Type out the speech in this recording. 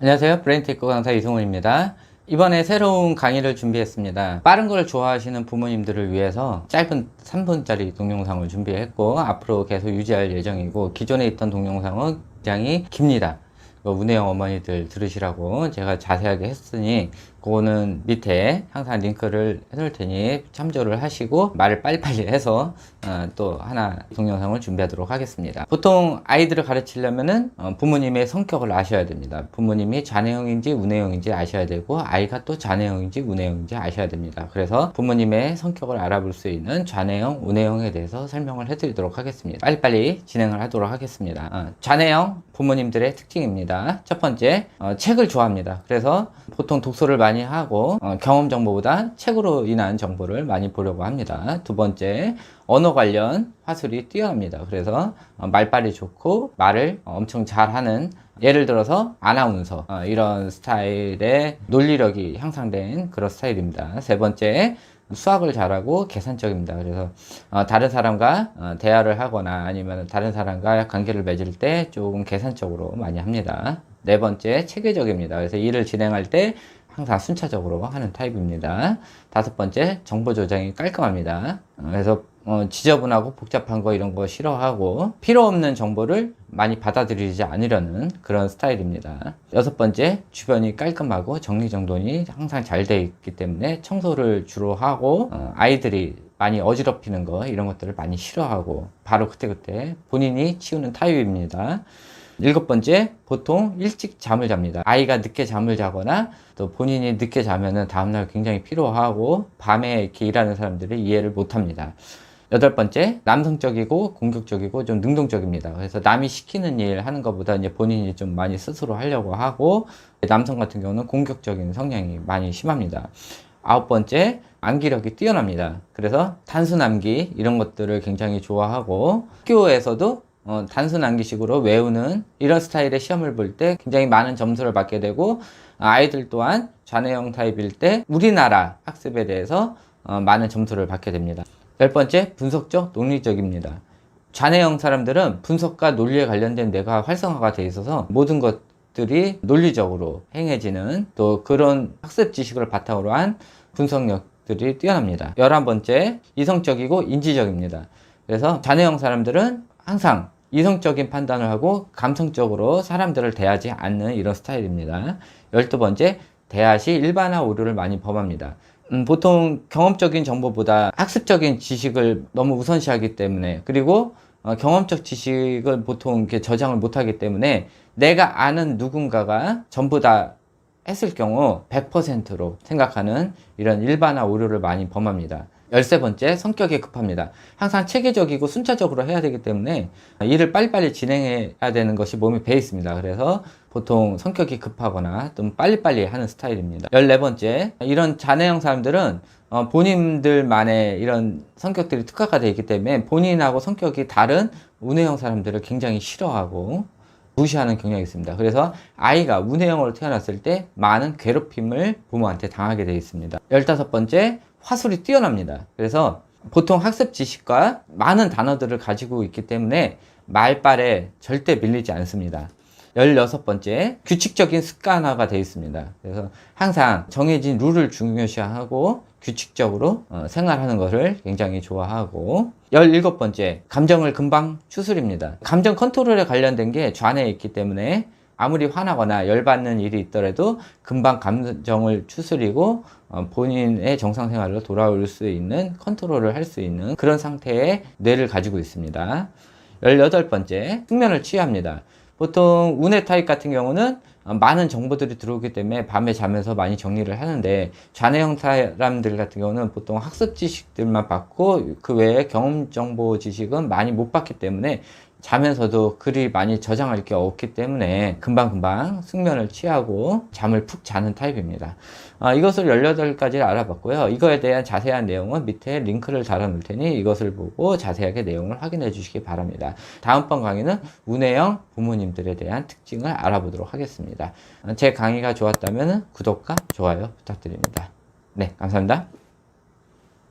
안녕하세요. 브레인테크 강사 이승훈입니다. 이번에 새로운 강의를 준비했습니다. 빠른 걸 좋아하시는 부모님들을 위해서 짧은 3분짜리 동영상을 준비했고 앞으로 계속 유지할 예정이고 기존에 있던 동영상은 굉장히 깁니다. 그 운해영 어머니들 들으시라고 제가 자세하게 했으니 그거는 밑에 항상 링크를 해놓을 테니 참조를 하시고 말을 빨리빨리 해서 어, 또 하나 동영상을 준비하도록 하겠습니다. 보통 아이들을 가르치려면은 어, 부모님의 성격을 아셔야 됩니다. 부모님이 좌뇌형인지 우뇌형인지 아셔야 되고 아이가 또 좌뇌형인지 우뇌형인지 아셔야 됩니다. 그래서 부모님의 성격을 알아볼 수 있는 좌뇌형, 우뇌형에 대해서 설명을 해드리도록 하겠습니다. 빨리빨리 진행을 하도록 하겠습니다. 어, 좌뇌형 부모님들의 특징입니다. 첫 번째, 어, 책을 좋아합니다. 그래서 보통 독서를 많이 하고 어, 경험 정보보다 책으로 인한 정보를 많이 보려고 합니다. 두 번째, 언어 관련 화술이 뛰어납니다. 그래서 어, 말빨이 좋고 말을 엄청 잘하는 예를 들어서 아나운서 어, 이런 스타일의 논리력이 향상된 그런 스타일입니다. 세 번째, 수학을 잘하고 계산적입니다. 그래서 어, 다른 사람과 어, 대화를 하거나 아니면 다른 사람과 관계를 맺을 때 조금 계산적으로 많이 합니다. 네 번째 체계적입니다. 그래서 일을 진행할 때 항상 순차적으로 하는 타입입니다. 다섯 번째 정보 조작이 깔끔합니다. 어, 그래서 어, 지저분하고 복잡한 거 이런 거 싫어하고 필요 없는 정보를 많이 받아들이지 않으려는 그런 스타일입니다. 여섯 번째 주변이 깔끔하고 정리정돈이 항상 잘 돼 있기 때문에 청소를 주로 하고 어, 아이들이 많이 어지럽히는 거 이런 것들을 많이 싫어하고 바로 그때그때 본인이 치우는 타입입니다. 일곱 번째, 보통 일찍 잠을 잡니다. 아이가 늦게 잠을 자거나 또 본인이 늦게 자면은 다음날 굉장히 피로하고 밤에 이렇게 일하는 사람들이 이해를 못 합니다. 여덟 번째, 남성적이고 공격적이고 좀 능동적입니다. 그래서 남이 시키는 일 하는 것보다 이제 본인이 좀 많이 스스로 하려고 하고 남성 같은 경우는 공격적인 성향이 많이 심합니다. 아홉 번째, 암기력이 뛰어납니다. 그래서 단순 암기 이런 것들을 굉장히 좋아하고 학교에서도 어, 단순 암기식으로 외우는 이런 스타일의 시험을 볼 때 굉장히 많은 점수를 받게 되고 아이들 또한 좌뇌형 타입일 때 우리나라 학습에 대해서 어, 많은 점수를 받게 됩니다. 열 번째, 분석적 논리적입니다. 좌뇌형 사람들은 분석과 논리에 관련된 뇌가 활성화가 돼 있어서 모든 것들이 논리적으로 행해지는 또 그런 학습 지식을 바탕으로 한 분석력들이 뛰어납니다. 열한 번째, 이성적이고 인지적입니다. 그래서 좌뇌형 사람들은 항상 이성적인 판단을 하고 감성적으로 사람들을 대하지 않는 이런 스타일입니다. 열두 번째, 대화 시 일반화 오류를 많이 범합니다. 음, 보통 경험적인 정보보다 학습적인 지식을 너무 우선시하기 때문에 그리고 어, 경험적 지식을 보통 이렇게 저장을 못하기 때문에 내가 아는 누군가가 전부 다 했을 경우 100%로 생각하는 이런 일반화 오류를 많이 범합니다. 열세 번째, 성격이 급합니다. 항상 체계적이고 순차적으로 해야 되기 때문에 일을 빨리빨리 진행해야 되는 것이 몸에 배 있습니다. 그래서 보통 성격이 급하거나 좀 빨리빨리 하는 스타일입니다. 열네 번째, 이런 자네형 사람들은 어, 본인들만의 이런 성격들이 특화가 되어 있기 때문에 본인하고 성격이 다른 운해형 사람들을 굉장히 싫어하고 무시하는 경향이 있습니다. 그래서 아이가 운해형으로 태어났을 때 많은 괴롭힘을 부모한테 당하게 되어 있습니다. 열다섯 번째, 화술이 뛰어납니다. 그래서 보통 학습 지식과 많은 단어들을 가지고 있기 때문에 말빨에 절대 밀리지 않습니다. 16번째, 규칙적인 습관화가 되어 있습니다. 그래서 항상 정해진 룰을 중요시하고 규칙적으로 어, 생활하는 것을 굉장히 좋아하고 17번째, 감정을 금방 추스립니다. 감정 컨트롤에 관련된 게 좌뇌에 있기 때문에 아무리 화나거나 열받는 일이 있더라도 금방 감정을 추스리고 어, 본인의 정상 생활로 돌아올 수 있는 컨트롤을 할 수 있는 그런 상태의 뇌를 가지고 있습니다. 18번째, 숙면을 취합니다. 보통 운의 타입 같은 경우는 어, 많은 정보들이 들어오기 때문에 밤에 자면서 많이 정리를 하는데 좌뇌형 사람들 같은 경우는 보통 학습 지식들만 받고 그 외에 경험 정보 지식은 많이 못 받기 때문에 자면서도 글이 많이 저장할 게 없기 때문에 금방금방 숙면을 취하고 잠을 푹 자는 타입입니다. 아, 이것을 18가지를 알아봤고요. 이거에 대한 자세한 내용은 밑에 링크를 달아 놓을 테니 이것을 보고 자세하게 내용을 확인해 주시기 바랍니다. 다음번 강의는 운해형 부모님들에 대한 특징을 알아보도록 하겠습니다. 제 강의가 좋았다면 구독과 좋아요 부탁드립니다. 네, 감사합니다.